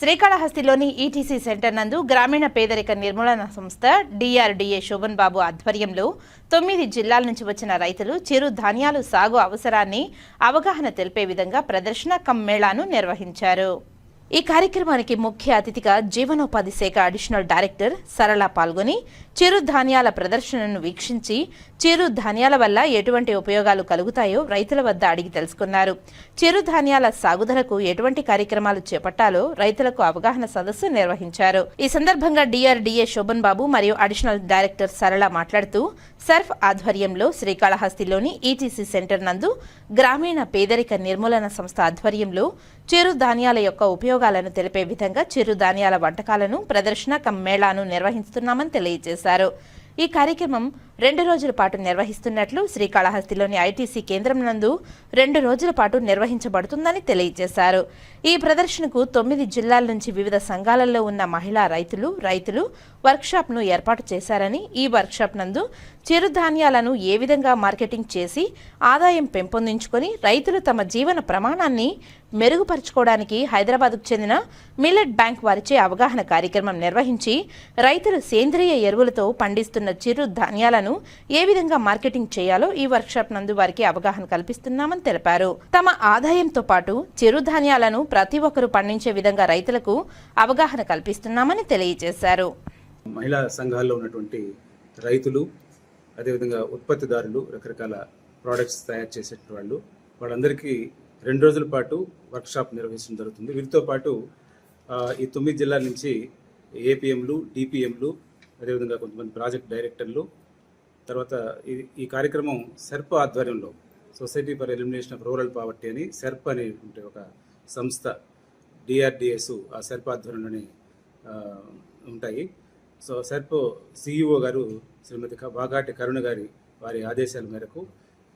శ్రీకాళహస్తిలోని ETC centre నందు గ్రామీణ పేదరిక నిర్మూలన సంస్థ డిఆర్డీఏ శోభన్ బాబు ఆధ్వర్యంలో తొమ్మిది జిల్లాల నుంచి వచ్చిన రైతులు చిరు ధాన్యాలు సాగు అవసరాన్ని అవగాహన తెలిపే విధంగా ప్రదర్శన కమ్ మేళాను నిర్వహించారు. ఈ కార్యక్రమానికి ముఖ్య అతిథిగా జీవనోపాధి శాఖ అడిషనల్ డైరెక్టర్ సరళ పాల్గొని చిరుధాన్యాల ప్రదర్శనను వీక్షించి చిరుధాన్యాల వల్ల ఎటువంటి ఉపయోగాలు కలుగుతాయో రైతుల వద్ద అడిగి తెలుసుకున్నారు. చిరుధాన్యాల సాగుదలకు ఎటువంటి కార్యక్రమాలు చేపట్టాలో రైతులకు అవగాహన సదస్సు నిర్వహించారు. ఈ సందర్భంగా డిఆర్డీఏ శోభన్ బాబు మరియు అడిషనల్ డైరెక్టర్ సరళ మాట్లాడుతూ సర్ఫ్ ఆధ్వర్యంలో శ్రీకాళహస్తిలోని ఈటీసీ సెంటర్ నందు గ్రామీణ పేదరిక నిర్మూలన సంస్థ ఆధ్వర్యంలో చిరుధాన్యాల యొక్క ఉపయోగాలను తెలిపే విధంగా చిరుధాన్యాల వంటకాలను ప్రదర్శన కమ్ మేళాను నిర్వహిస్తున్నామని తెలియజేశారు. ఈ కార్యక్రమం రెండు రోజుల పాటు నిర్వహిస్తున్నట్లు శ్రీకాళహస్తిలోని ఐటీసీ కేంద్రం నందు రెండు రోజుల పాటు నిర్వహించబడుతుందని తెలియజేశారు. ఈ ప్రదర్శనకు తొమ్మిది జిల్లాల నుంచి వివిధ సంఘాలలో ఉన్న మహిళా రైతులు రైతులు వర్క్షాప్ను ఏర్పాటు చేశారని ఈ వర్క్షాప్ నందు చిరుధాన్యాలను ఏ విధంగా మార్కెటింగ్ చేసి ఆదాయం పెంపొందించుకొని రైతులు తమ జీవన ప్రమాణాన్ని మెరుగుపరుచుకోవడానికి హైదరాబాద్కు చెందిన మిల్లెట్ బ్యాంక్ వారిచే అవగాహన కార్యక్రమం నిర్వహించి రైతులు సేంద్రియ ఎరువులతో పండిస్తున్న చిరు ధాన్యాలను ఏ విధంగా మార్కెటింగ్ చేయాలో ఈ వర్క్షాప్ నందు వారికి అవగాహన కల్పిస్తున్నామని తెలిపారు. తమ ఆదాయంతో పాటు చిరుధాన్యాలను ప్రతి ఒక్కరూ పండించే విధంగా రైతులకు అవగాహన కల్పిస్తున్నామని తెలియజేశారు. మహిళా సంఘాల్లో ఉన్నటువంటి రైతులు అదేవిధంగా ఉత్పత్తిదారులు రకరకాల ప్రోడక్ట్స్ తయారు చేసే వాళ్ళు. వాళ్ళందరికీ రెండు రోజుల పాటు వర్క్షాప్ నిర్వహించడం జరుగుతుంది. వీరితో పాటు ఈ తొమ్మిది జిల్లాల నుంచి ఏపీఎంలు డిపిఎంలు అదేవిధంగా కొంతమంది ప్రాజెక్ట్ డైరెక్టర్లు తర్వాత ఈ ఈ కార్యక్రమం సెర్ప్ ఆధ్వర్యంలో society for elimination of rural poverty అని సెర్ప్ అనే ఒక సంస్థ డిఆర్డిఎస్ ఆ సెర్ప్ ఆధ్వర్యంలోనే ఉంటాయి. సో సెర్ప్ సిఇఓ గారు శ్రీమతి క- బాగాటి కరుణ గారి వారి ఆదేశాల మేరకు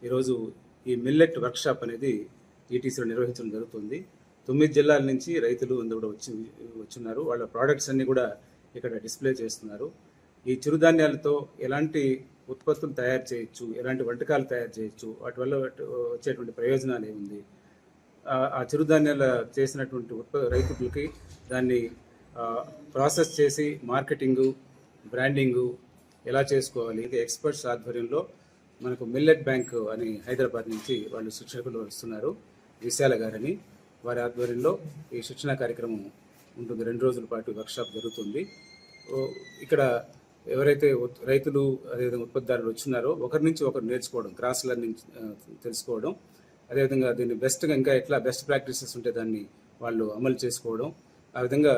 ఈరోజు ఈ మిల్లెట్ వర్క్షాప్ అనేది ఈటీసీలో నిర్వహించడం జరుగుతుంది. తొమ్మిది జిల్లాల నుంచి రైతులు అందరూ కూడా వచ్చి వచ్చున్నారు. వాళ్ళ ప్రోడక్ట్స్ అన్నీ కూడా ఇక్కడ డిస్ప్లే చేస్తున్నారు. ఈ చిరుధాన్యాలతో ఎలాంటి ఉత్పత్తులు తయారు చేయొచ్చు ఎలాంటి వంటకాలు తయారు చేయొచ్చు వాటి వల్ల వచ్చేటువంటి ప్రయోజనాలు ఏముంది? ఆ- ఆ చిరుధాన్యాల చేసినటువంటి ఉత్ప రైతులకి దాన్ని ప్రాసెస్ చేసి మార్కెటింగు బ్రాండింగు ఎలా చేసుకోవాలి ఇది ఎక్స్పర్ట్స్ ఆధ్వర్యంలో మనకు మిల్లెట్ బ్యాంక్ అని హైదరాబాద్ నుంచి వాళ్ళు శిక్షకులు వస్తున్నారు విశాల గారని. వారి ఆధ్వర్యంలో ఈ శిక్షణ కార్యక్రమం ఉంటుంది. రెండు రోజుల పాటు వర్క్షాప్ జరుగుతుంది. ఇక్కడ ఎవరైతే రైతులు అదేవిధంగా ఉత్పత్తిదారులు వచ్చినారో ఒకరి నుంచి ఒకరు నేర్చుకోవడం క్రాస్ లెర్నింగ్ తెలుసుకోవడం అదేవిధంగా దీన్ని బెస్ట్గా ఇంకా ఎట్లా బెస్ట్ ప్రాక్టీసెస్ ఉంటే దాన్ని వాళ్ళు అమలు చేసుకోవడం ఆ విధంగా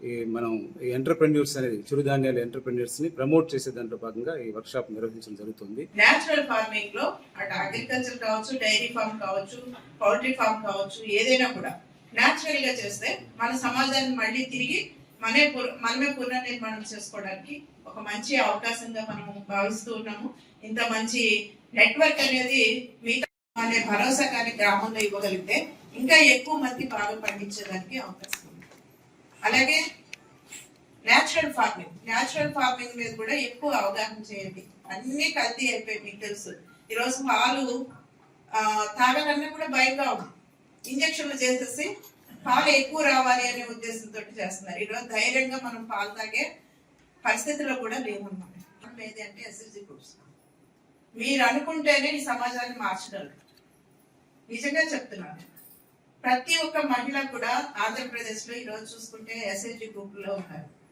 ఈ మనం ఎంటర్ప్రెన్యూర్స్ అనేది చిరుధాన్యాల ఎంటర్ప్రెన్యూర్స్ని ప్రమోట్ చేసే దాంట్లో భాగంగా ఈ వర్క్ షాప్ నిర్వహించడం జరుగుతుంది. నేచురల్ ఫార్మింగ్లో అటు అగ్రికల్చర్ కావచ్చు డైరీ ఫార్మ్ కావచ్చు పౌల్ట్రీ ఫార్మ్ కావచ్చు ఏదైనా కూడా నేచురల్గా చేస్తే మన సమాజాన్ని మళ్ళీ తిరిగి మనమే మనమే పునర్నిర్మాణం చేసుకోవడానికి ఒక మంచి అవకాశంగా మనం భావిస్తూ ఉన్నాము. ఇంత మంచి నెట్వర్క్ అనేది మిగతా అనే భరోసా కానీ గ్రామంలో ఇవ్వగలిగితే ఇంకా ఎక్కువ మంది బాగా పండించడానికి అవకాశం అలాగే నేచురల్ ఫార్మింగ్ నేచురల్ ఫార్మింగ్ మీద కూడా ఎక్కువ అవగాహన చేయండి. అన్ని కల్తీ అయిపోయి మీకు తెలుసు ఈరోజు పాలు తాగాలన్నా కూడా భయంగా ఉంది. ఇంజక్షన్లు చేసేసి పాలు ఎక్కువ రావాలి అనే ఉద్దేశంతో చేస్తున్నారు. ఈరోజు ధైర్యంగా మనం పాలు తాగే పరిస్థితిలో కూడా లేవన్నమాట ఏది అంటే ఎస్ఎస్జి గ్రూప్స్ మీరు అనుకుంటేనే ఈ సమాజాన్ని మార్చగలరు. నిజంగా చెప్తున్నాను. ప్రతి ఒక్క మహిళ కూడా ఆంధ్రప్రదేశ్లో ఈరోజు చూసుకుంటే ఎస్ఐజి గ్రూప్లో ఉన్నారు.